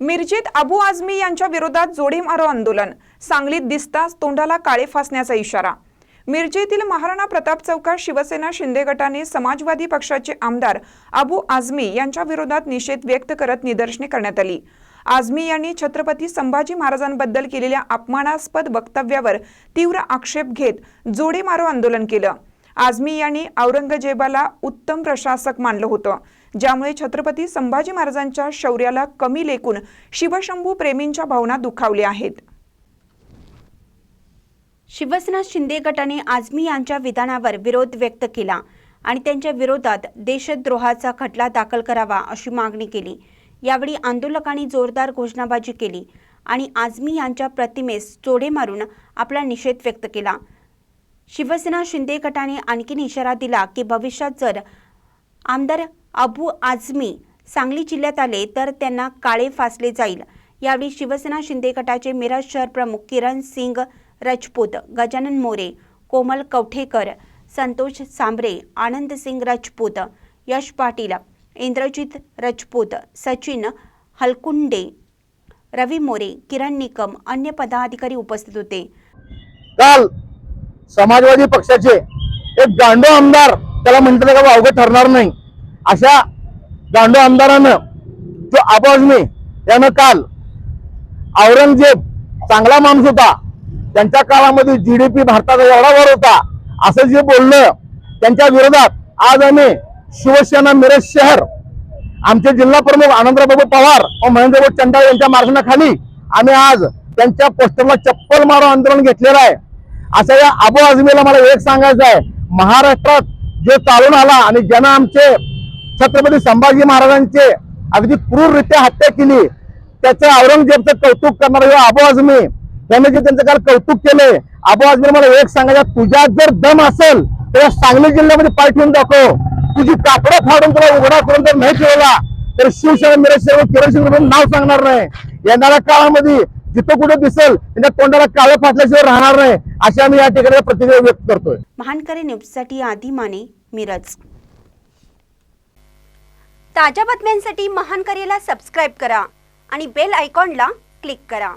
मिरजेत अबू आझमी यांच्या विरोधात जोडे मारो आंदोलन. सांगलीत दिसताच तोंडाला काळे फासण्याचा इशारा. मिरजेतील महाराणा प्रताप चौकात शिवसेना शिंदे गटाने समाजवादी पक्षाचे आमदार अबू आझमी यांच्या विरोधात निषेध व्यक्त करत निदर्शने करण्यात आली. आझमी यांनी छत्रपती संभाजी महाराजांबद्दल केलेल्या अपमानास्पद वक्तव्यावर तीव्र आक्षेप घेत जोडे मारो आंदोलन केलं. आझमी यांनी औरंगजेबाला उत्तम प्रशासक मानलं होतं. ज्यामुळे छत्रपती संभाजी महाराजांच्या शौर्याला कमी लेखून शिवशंभू प्रेमींच्या भावना दुखावल्या आहेत. शिवसेना शिंदे गटाने आझमी यांच्या विधानावर विरोध व्यक्त केला आणि त्यांच्या विरोधात देशद्रोहाचा खटला दाखल करावा अशी मागणी केली. यावेळी आंदोलकांनी जोरदार घोषणाबाजी केली आणि आझमी यांच्या प्रतिमेस चोडे मारून आपला निषेध व्यक्त केला. शिवसेना शिंदे गटाने आणखीन इशारा दिला की भविष्यात जर आमदार अबू आझमी सांगली जिल्ह्यात आले तर त्यांना काळे फासले जाईल. यावेळी शिवसेना शिंदे गटाचे मिरज शहर प्रमुख किरण सिंग राजपूत गजानन मोरे कोमल कवठेकर संतोष सांबरे आनंद सिंग राजपूत यश पाटील इंद्रजित राजपूत सचिन हलकुंडे रवी मोरे किरण निकम अन्य पदाधिकारी उपस्थित होते. काल समाजवादी पक्षाचे एक गांडो आमदार त्याला म्हणतात का अवघड ठरणार नाही. अशा गांडो आमदारानं जो आबाजमी यानं काल औरंगजेब चांगला माणूस होता. त्यांच्या काळामध्ये जीडीपी भारताचा एवढा वर होता. असं जे बोललं त्यांच्या विरोधात आज आम्ही शिवसेना मिरज शहर आमचे जिल्हा प्रमुख आनंदराबाबू पवार व महेंद्रभाऊ चंडाळ यांच्या मार्गदर्शनाखाली आम्ही आज त्यांच्या पोस्टरला चप्पल मारो आंदोलन घेतलेलं आहे. असं या अबू आझमीला मला एक सांगायचं आहे. महाराष्ट्रात जे चालून आला आणि ज्यानं आमचे छत्रपती संभाजी महाराजांचे अगदी क्रूररित्या हत्या केली त्याचं औरंगजेबचं कौतुक करणारा हे अबू आझमी त्याने जे त्यांचं काल कौतुक केलंय अबू आझमी मला एक सांगायचं तुझ्यात जर दम असेल तर सांगली जिल्ह्यामध्ये पाय ठेवून दाखव. तुझी कापडं फाडून तुला उघडा करून जर नाही ठेवला तर शिवसेना मिरज सेवक किरण सिंग नाव सांगणार नाही. येणाऱ्या काळामध्ये जिथं कुठे दिसेल त्यांच्या तोंडाला काळं फाटल्याशिवाय राहणार नाही अशी आम्ही या ठिकाणी प्रतिक्रिया व्यक्त करतोय. महानकरे न्यूजसाठी आधी माने मिरज. ताज्या बातम्यांसाठी महानकरेला सबस्क्राईब करा आणि बेल आयकॉनला क्लिक करा.